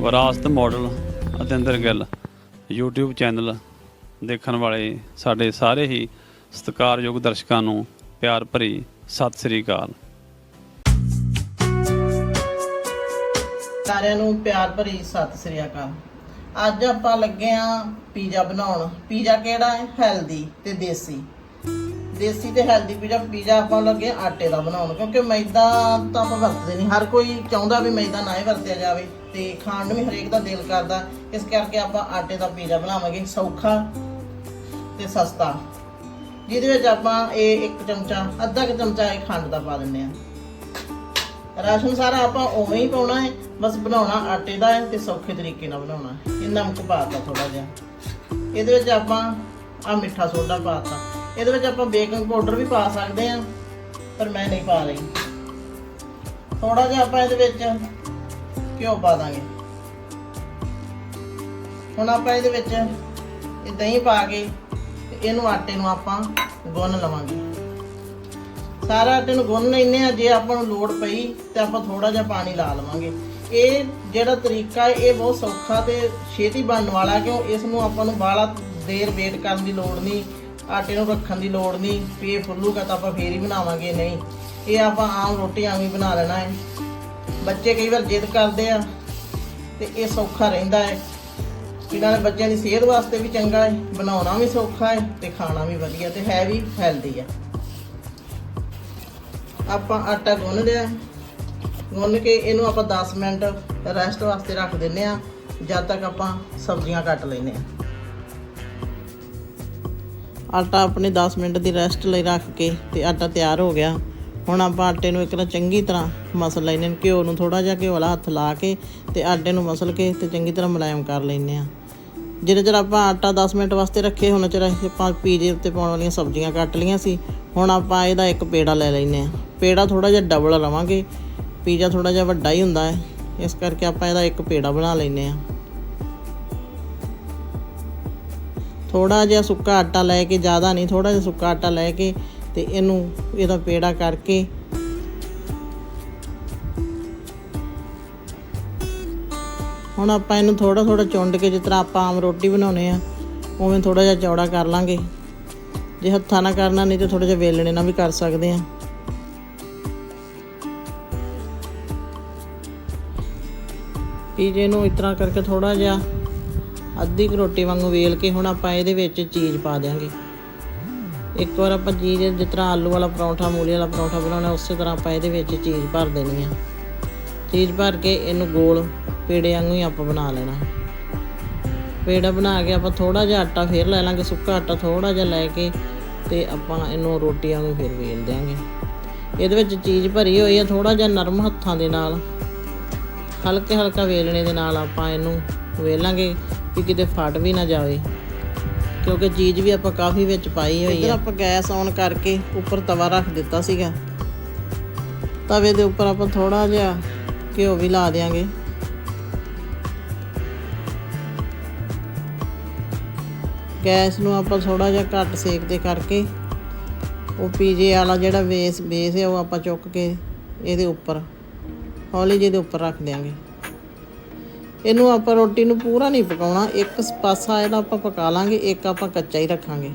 ਵਿਰਾਸਤ model Atinder Gill, YouTube channel ਦੇਖਣ ਵਾਲੇ ਸਾਡੇ ਸਾਰੇ ਹੀ ਸਤਿਕਾਰਯੋਗ ਦਰਸ਼ਕਾਂ ਨੂੰ ਪਿਆਰ ਭਰੀ ਸਤਿ ਸ੍ਰੀ ਅਕਾਲ। ਸਾਰਿਆਂ ਨੂੰ ਪਿਆਰ ਭਰੀ ਸਤਿ ਸ੍ਰੀ ਅਕਾਲ। ਅੱਜ ਆਪਾਂ ਲੱਗੇ ਆ ਪੀਜ਼ਾ ਬਣਾਉਣ। ਪੀਜ਼ਾ ਕਿਹੜਾ ਹੈ? ਹੈਲਦੀ ਤੇ ਦੇਸੀ। ਦੇਸੀ ਤੇ ਹੈਲਦੀ ਪੀਜ਼ਾ। ਪੀਜ਼ਾ ਆਪਾਂ ਲੱਗੇ ਆ ਆਟੇ ਦਾ ਬਣਾਉਣ, ਕਿਉਂਕਿ ਮੈਦਾ ਤਾਂ ਆਪਾਂ ਵਰਤਦੇ ਨਹੀਂ ਹਰ ਕੋਈ ਚਾਹੁੰਦਾ ਵੀ ਮੈਦਾ ਨਾ ਹੀ ਵਰਤਿਆ ਜਾਵੇ ਤੇ ਖਾਣ ਨੂੰ ਵੀ ਹਰੇਕ ਦਾ ਦਿਲ ਕਰਦਾ। ਇਸ ਕਰਕੇ ਆਪਾਂ ਆਟੇ ਦਾ ਪੀਜ਼ਾ ਬਣਾਵਾਂਗੇ ਸੌਖਾ ਤੇ ਸਸਤਾ। ਜਿਹਦੇ ਵਿੱਚ ਆਪਾਂ ਇਹ ਇੱਕ ਚਮਚਾ, ਅੱਧਾ ਕੁ ਚਮਚਾ ਇਹ ਖੰਡ ਦਾ ਪਾ ਦਿੰਨੇ ਆ। ਰਾਸ਼ਨ ਸਾਰਾ ਆਪਾਂ ਉਵੇਂ ਹੀ ਪਾਉਣਾ ਹੈ, ਬਸ ਬਣਾਉਣਾ ਆਟੇ ਦਾ ਹੈ ਤੇ ਸੌਖੇ ਤਰੀਕੇ ਨਾਲ ਬਣਾਉਣਾ ਹੈ। ਇਹ ਨਮਕ ਪਾਤਾ ਥੋੜਾ ਜਿਹਾ। ਇਹਦੇ ਵਿੱਚ ਆਪਾਂ ਆ ਮਿੱਠਾ ਸੋਡਾ ਪਾਤਾ। ਇਹਦੇ ਵਿੱਚ ਆਪਾਂ ਬੇਕਿੰਗ ਪਾਊਡਰ ਵੀ ਪਾ ਸਕਦੇ ਆ ਪਰ ਮੈਂ ਨਹੀਂ ਪਾ ਰਹੀ। ਥੋੜਾ ਜਿਹਾ ਆਪਾਂ ਇਹਦੇ ਵਿੱਚ ਘਿਓ ਪਾ ਦਾਂਗੇ। ਹੁਣ ਆਪਾਂ ਇਹਦੇ ਵਿੱਚ ਇਹ ਦਹੀਂ ਪਾ ਕੇ ਇਹਨੂੰ ਆਟੇ ਨੂੰ ਆਪਾਂ ਗੁੰਨ ਲਵਾਂਗੇ। ਸਾਰਾ ਆਟੇ ਨੂੰ ਗੁੰਨ ਲੈਨੇ ਆ ਜੇ ਆਪਾਂ ਨੂੰ ਲੋੜ ਪਈ ਤੇ ਆਪਾਂ ਥੋੜਾ ਜਿਹਾ ਪਾਣੀ ਲਾ ਲਵਾਂਗੇ। ਇਹ ਜਿਹੜਾ ਤਰੀਕਾ ਹੈ, ਇਹ ਬਹੁਤ ਸੌਖਾ ਤੇ ਛੇਤੀ ਬਣਨ ਵਾਲਾ ਕਿਉਂ ਇਸ ਨੂੰ ਆਪਾਂ ਨੂੰ ਬਾਹਲਾ ਦੇਰ ਵੇਟ ਕਰਨ ਦੀ ਲੋੜ ਨਹੀਂ, ਆਟੇ ਨੂੰ ਰੱਖਣ ਦੀ ਲੋੜ ਨਹੀਂ ਪੇ ਫੁੱਲੂਗਾ ਤਾਂ ਆਪਾਂ ਫੇਰ ਹੀ ਬਣਾਵਾਂਗੇ, ਨਹੀਂ। ਇਹ ਆਪਾਂ ਆਮ ਰੋਟੀ ਆਮ ਹੀ ਬਣਾ ਲੈਣਾ ਹੈ। ਬੱਚੇ ਕਈ ਵਾਰ ਜਿੱਦ ਕਰਦੇ ਆ ਤੇ ਇਹ ਸੌਖਾ ਰਹਿੰਦਾ ਹੈ। ਇਹਨਾਂ ਨੇ ਬੱਚਿਆਂ ਦੀ ਸਿਹਤ ਵਾਸਤੇ ਵੀ ਚੰਗਾ ਹੈ, ਬਣਾਉਣਾ ਵੀ ਸੌਖਾ ਹੈ ਤੇ ਖਾਣਾ ਵੀ ਵਧੀਆ ਤੇ ਹੈ ਵੀ ਹੈਲਦੀ ਹੈ। ਆਪਾਂ ਆਟਾ ਗੁੰਨ ਲਿਆ। ਗੁੰਨ ਕੇ ਇਹਨੂੰ ਆਪਾਂ 10 ਮਿੰਟ ਰੈਸਟ ਵਾਸਤੇ ਰੱਖ ਦਿੰਨੇ ਆ ਜਦ ਤੱਕ ਆਪਾਂ ਸਬਜ਼ੀਆਂ ਕੱਟ ਲੈਨੇ ਆ ਆਟਾ ਆਪਣੇ 10 ਮਿੰਟ ਦੀ ਰੈਸਟ ਲਈ ਰੱਖ ਕੇ ਤੇ ਆਟਾ ਤਿਆਰ ਹੋ ਗਿਆ। ਹੁਣ ਆਪਾਂ ਆਟੇ ਨੂੰ ਇੱਕ ਨਾ ਚੰਗੀ ਤਰ੍ਹਾਂ ਮਸਲ ਲੈਨੇ ਆ ਘਿਓ ਨੂੰ ਥੋੜਾ ਜਿਹਾ ਘਿਓ ਵਾਲਾ ਹੱਥ ਲਾ ਕੇ ਤੇ ਆਟੇ ਨੂੰ ਮਸਲ ਕੇ ਤੇ ਚੰਗੀ ਤਰ੍ਹਾਂ ਮੁਲਾਇਮ ਕਰ ਲੈਨੇ ਆ ਜਿਹੜੇ ਚਿਰ ਆਪਾਂ ਆਟਾ 10 ਮਿੰਟ ਵਾਸਤੇ ਰੱਖੇ, ਹੁਣ ਚਿਰ ਆਪਾਂ ਪੀਜ਼ੇ ਉੱਤੇ ਪਾਉਣ ਵਾਲੀਆਂ ਸਬਜ਼ੀਆਂ ਕੱਟ ਲਈਆਂ ਸੀ। ਹੁਣ ਆਪਾਂ ਇਹਦਾ ਇੱਕ ਪੇੜਾ ਲੈ ਲੈਨੇ ਆ ਪੇੜਾ ਥੋੜਾ ਜਿਹਾ ਡਬਲ ਲਵਾਂਗੇ। ਪੀਜ਼ਾ ਥੋੜਾ ਜਿਹਾ ਵੱਡਾ ਹੀ ਹੁੰਦਾ ਹੈ। ਇਸ ਕਰਕੇ ਆਪਾਂ ਇਹਦਾ ਇੱਕ ਪੇੜਾ ਬਣਾ ਲੈਨੇ ਆ ਥੋੜਾ ਜਿਹਾ ਸੁੱਕਾ ਆਟਾ ਲੈ ਕੇ, ਜ਼ਿਆਦਾ ਨਹੀਂ ਥੋੜਾ ਜਿਹਾ ਸੁੱਕਾ ਆਟਾ ਲੈ ਕੇ ਤੇ ਇਹਨੂੰ, ਇਹਦਾ ਪੇੜਾ ਕਰਕੇ ਹੁਣ ਆਪਾਂ ਇਹਨੂੰ ਥੋੜਾ ਥੋੜਾ ਚੁੰਡ ਕੇ ਜਿਸ ਤਰ੍ਹਾਂ ਆਪਾਂ ਆਮ ਰੋਟੀ ਬਣਾਉਨੇ ਆ ਉਵੇਂ ਥੋੜਾ ਜਿਹਾ ਚੌੜਾ ਕਰ ਲਾਂਗੇ। ਜੇ ਹੱਥਾਂ ਨਾਲ ਕਰਨਾ ਨਹੀਂ ਤੇ ਥੋੜਾ ਜਿਹਾ ਵੇਲਣੇ ਨਾਲ ਵੀ ਕਰ ਸਕਦੇ ਆ ਪੀਜੇ ਨੂੰ ਇਸ ਤਰ੍ਹਾਂ ਕਰਕੇ ਥੋੜਾ ਜਿਹਾ ਅੱਧੀ ਕੁ ਰੋਟੀ ਵਾਂਗੂ ਵੇਲ ਕੇ ਹੁਣ ਆਪਾਂ ਇਹਦੇ ਵਿੱਚ ਚੀਜ਼ ਪਾ ਦਿਆਂਗੇ। ਇੱਕ ਵਾਰ ਆਪਾਂ ਚੀਜ਼ ਜਿਸ ਤਰ੍ਹਾਂ ਆਲੂ ਵਾਲਾ ਪਰੌਂਠਾ, ਮੂਲੀ ਵਾਲਾ ਪਰੌਂਠਾ ਬਣਾਉਣਾ, ਉਸੇ ਤਰ੍ਹਾਂ ਆਪਾਂ ਇਹਦੇ ਵਿੱਚ ਚੀਜ਼ ਭਰ ਦੇਣੀ ਆ। ਚੀਜ਼ ਭਰ ਕੇ ਇਹਨੂੰ ਗੋਲ ਪੇੜੇ ਵਾਂਗੂ ਹੀ ਆਪਾਂ ਬਣਾ ਲੈਣਾ। ਪੇੜਾ ਬਣਾ ਕੇ ਆਪਾਂ ਥੋੜਾ ਜਿਹਾ ਆਟਾ ਫੇਰ ਲੈ ਲਾਂਗੇ, ਸੁੱਕਾ ਆਟਾ ਥੋੜਾ ਜਿਹਾ ਲੈ ਕੇ ਤੇ ਆਪਾਂ ਇਹਨੂੰ ਰੋਟੀ ਵਾਂਗੂ ਫੇਰ ਵੇਲ ਦਿਆਂਗੇ। ਇਹਦੇ ਵਿੱਚ ਚੀਜ਼ ਭਰੀ ਹੋਈ ਆ ਥੋੜਾ ਜਿਹਾ ਨਰਮ ਹੱਥਾਂ ਦੇ ਨਾਲ। ਹਲਕੇ ਹਲਕਾ ਵੇਲਣੇ ਦੇ ਨਾਲ ਆਪਾਂ ਇਹਨੂੰ ਵੇਲਾਂਗੇ ਕਿ ਕਿਤੇ ਫਟ ਵੀ ਨਾ ਜਾਵੇ। ਕਿਉਂਕਿ ਚੀਜ਼ ਵੀ ਆਪਾਂ ਕਾਫੀ ਵਿੱਚ ਪਾਈ ਹੋਈ ਹੈ ਆਪਾਂ ਗੈਸ ਔਨ ਕਰਕੇ ਉੱਪਰ ਤਵਾ ਰੱਖ ਦਿੱਤਾ ਸੀਗਾ। ਤਵੇ ਦੇ ਉੱਪਰ ਆਪਾਂ ਥੋੜਾ ਜਿਹਾ ਘਿਓ ਵੀ ਲਾ ਦੇਾਂਗੇ ਗੈਸ ਨੂੰ ਆਪਾਂ ਥੋੜਾ ਜਿਹਾ ਘੱਟ ਸੇਕ ਤੇ ਕਰਕੇ ਉਹ ਪੀਜੇ ਵਾਲਾ ਜਿਹੜਾ ਬੇਸ ਬੇਸ ਹੈ ਉਹ ਆਪਾਂ ਚੁੱਕ ਕੇ ਇਹਦੇ ਉੱਪਰ, ਹੌਲੀ ਜਿਹੇ ਦੇ ਉੱਪਰ ਰੱਖ ਦਿਆਂਗੇ। ਇਹਨੂੰ ਆਪਾਂ ਰੋਟੀ ਨੂੰ ਪੂਰਾ ਨਹੀਂ ਪਕਾਉਣਾ, ਇੱਕ ਪਾਸਾ ਇਹਦਾ ਆਪਾਂ ਪਕਾ ਲਾਂਗੇ, ਇੱਕ ਆਪਾਂ ਕੱਚਾ ਹੀ ਰੱਖਾਂਗੇ।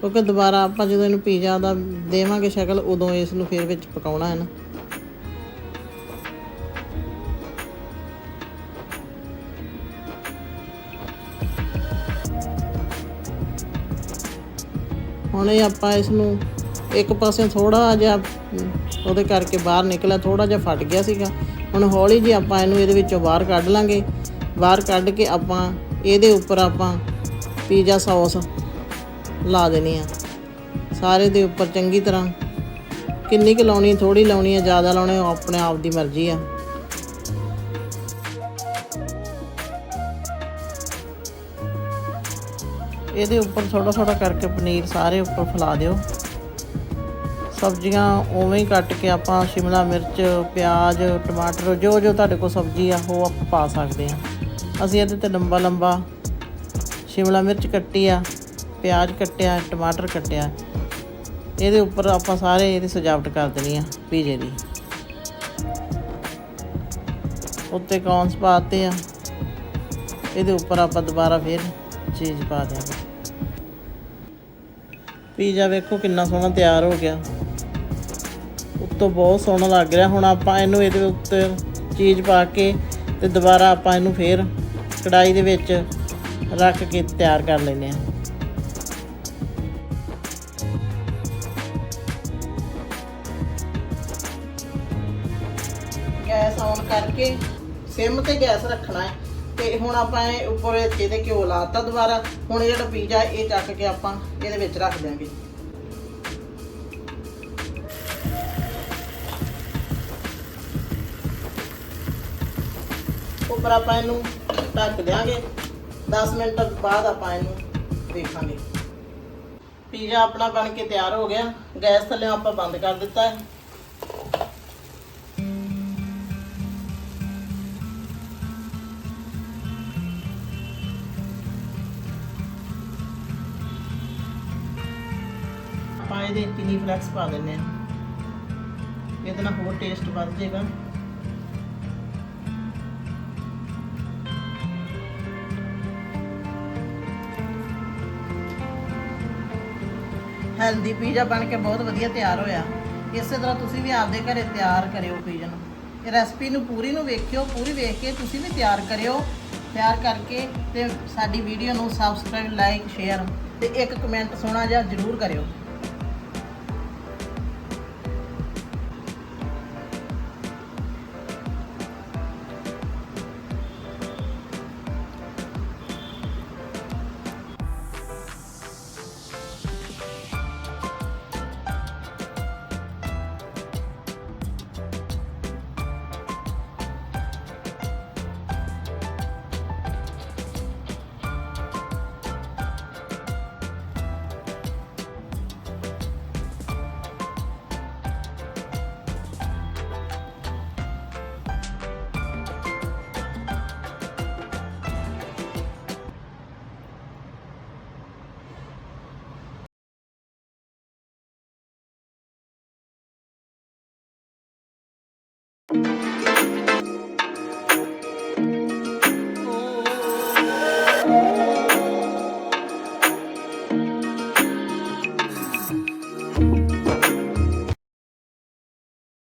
ਕਿਉਂਕਿ ਦੁਬਾਰਾ ਆਪਾਂ ਜਦੋਂ ਇਹਨੂੰ ਪੀਜ਼ਾ ਦਾ ਦੇਵਾਂਗੇ ਸ਼ਕਲ, ਉਦੋਂ ਇਸ ਨੂੰ ਫਿਰ ਵਿੱਚ ਪਕਾਉਣਾ ਹੈ ਨਾ। ਹੁਣੇ ਆਪਾਂ ਇਸ ਨੂੰ ਇੱਕ ਪਾਸੇ ਥੋੜਾ ਜਿਹਾ ਉਹਦੇ ਕਰਕੇ ਬਾਹਰ ਨਿਕਲਿਆ ਥੋੜਾ ਜਿਹਾ ਫਟ ਗਿਆ ਸੀਗਾ। ਹੁਣ ਹੌਲੀ ਜਿਹੀ ਆਪਾਂ ਇਹਨੂੰ ਇਹਦੇ ਵਿੱਚੋਂ ਬਾਹਰ ਕੱਢ ਲਾਂਗੇ। ਬਾਹਰ ਕੱਢ ਕੇ ਆਪਾਂ ਇਹਦੇ ਉੱਪਰ ਆਪਾਂ ਪੀਜ਼ਾ ਸੌਸ ਲਾ ਦੇਣੀ ਆ। ਸਾਰੇ ਦੇ ਉੱਪਰ ਚੰਗੀ ਤਰ੍ਹਾਂ ਕਿੰਨੀ ਕੁ ਲਾਉਣੀ ਥੋੜੀ ਲਾਉਣੀ ਆ, ਜ਼ਿਆਦਾ ਲਾਉਣੀ, ਉਹ ਆਪਣੇ ਆਪ ਦੀ ਮਰਜ਼ੀ ਆ। ਇਹਦੇ ਉੱਪਰ ਥੋੜਾ ਥੋੜਾ ਕਰਕੇ ਪਨੀਰ ਸਾਰੇ ਉੱਪਰ ਫੈਲਾ ਦਿਓ। ਸਬਜ਼ੀਆਂ ਉਵੇਂ ਹੀ ਕੱਟ ਕੇ ਆਪਾਂ ਸ਼ਿਮਲਾ ਮਿਰਚ, ਪਿਆਜ਼, ਟਮਾਟਰ, ਜੋ ਜੋ ਤੁਹਾਡੇ ਕੋਲ ਸਬਜ਼ੀ ਆ, ਉਹ ਆਪਾਂ ਪਾ ਸਕਦੇ ਆ ਅਸੀਂ ਇਹਦੇ ਤੇ ਲੰਬਾ ਲੰਬਾ ਸ਼ਿਮਲਾ ਮਿਰਚ ਕੱਟੀ ਆ, ਪਿਆਜ਼ ਕੱਟਿਆ ਟਮਾਟਰ ਕੱਟਿਆ ਇਹਦੇ ਉੱਪਰ ਆਪਾਂ ਸਾਰੇ ਇਹਦੀ ਸਜਾਵਟ ਕਰ ਦੇਣੀ ਆ, ਪੀਜ਼ੇ ਦੀ। ਉੱਤੇ ਕੌਨਸ ਪਾਤੇ ਆ। ਇਹਦੇ ਉੱਪਰ ਆਪਾਂ ਦੁਬਾਰਾ ਫਿਰ ਚੀਜ਼ ਪਾ ਦਿਆਂਗੇ। ਪੀਜ਼ਾ ਵੇਖੋ ਕਿੰਨਾ ਸੋਹਣਾ ਤਿਆਰ ਹੋ ਗਿਆ। ਉੱਤੋਂ ਬਹੁਤ ਸੋਹਣਾ ਲੱਗ ਰਿਹਾ। ਹੁਣ ਆਪਾਂ ਇਹਨੂੰ ਇਹਦੇ ਉੱਤੇ ਚੀਜ਼ ਪਾ ਕੇ ਤੇ ਦੁਬਾਰਾ ਆਪਾਂ ਇਹਨੂੰ ਫੇਰ ਕੜਾਈ ਦੇ ਵਿੱਚ ਰੱਖ ਕੇ ਤਿਆਰ ਕਰ ਲੈਂਦੇ ਹਾਂ। ਗੈਸ ਔਨ ਕਰਕੇ ਸਿਮ ਤੇ ਗੈਸ ਰੱਖਣਾ ਹੈ। ਤੇ ਹੁਣ ਆਪਾਂ ਇਹ ਉੱਪਰ ਇਹਦੇ ਘਿਓ ਲਾਤਾ ਦੁਬਾਰਾ। ਹੁਣ ਇਹ ਜਿਹੜਾ ਪੀਜ਼ਾ ਇਹ ਚੱਕ ਕੇ ਆਪਾਂ ਇਹਦੇ ਵਿੱਚ ਰੱਖ ਦਿਆਂਗੇ। ਉੱਪਰ ਆਪਾਂ ਇਹਨੂੰ ਢੱਕ ਦਿਆਂਗੇ। 10 ਮਿੰਟ ਬਾਅਦ ਆਪਾਂ ਇਹਨੂੰ ਦੇਖਾਂਗੇ। ਪੀਜ਼ਾ ਆਪਣਾ ਬਣ ਕੇ ਤਿਆਰ ਹੋ ਗਿਆ। ਗੈਸ ਥੱਲੇ ਆਪਾਂ ਬੰਦ ਕਰ ਦਿੱਤਾ ਹੈ। ਇਹਦੇ ਚਿਲੀ ਫਲੈਕਸ ਪਾ ਦਿੰਨੇ ਆ ਇਹਦੇ ਨਾਲ ਹੋਰ ਟੇਸਟ ਵੱਧ ਜਾਏਗਾ। ਹੈਲਦੀ ਪੀਜ਼ਾ ਬਣ ਕੇ ਬਹੁਤ ਵਧੀਆ ਤਿਆਰ ਹੋਇਆ। ਇਸੇ ਤਰ੍ਹਾਂ ਤੁਸੀਂ ਵੀ ਆਪਦੇ ਘਰੇ ਤਿਆਰ ਕਰਿਓ ਪੀਜ਼ਾ ਨੂੰ। ਇਹ ਰੈਸਪੀ ਨੂੰ ਪੂਰੀ ਨੂੰ ਵੇਖਿਓ, ਪੂਰੀ ਵੇਖ ਕੇ ਤੁਸੀਂ ਵੀ ਤਿਆਰ ਕਰਿਓ। ਤਿਆਰ ਕਰਕੇ ਤੇ ਸਾਡੀ ਵੀਡੀਓ ਨੂੰ ਸਬਸਕ੍ਰਾਈਬ ਲਾਈਕ ਸ਼ੇਅਰ ਤੇ ਇੱਕ ਕਮੈਂਟ ਸੋਹਣਾ ਜਿਹਾ ਜ਼ਰੂਰ ਕਰਿਓ।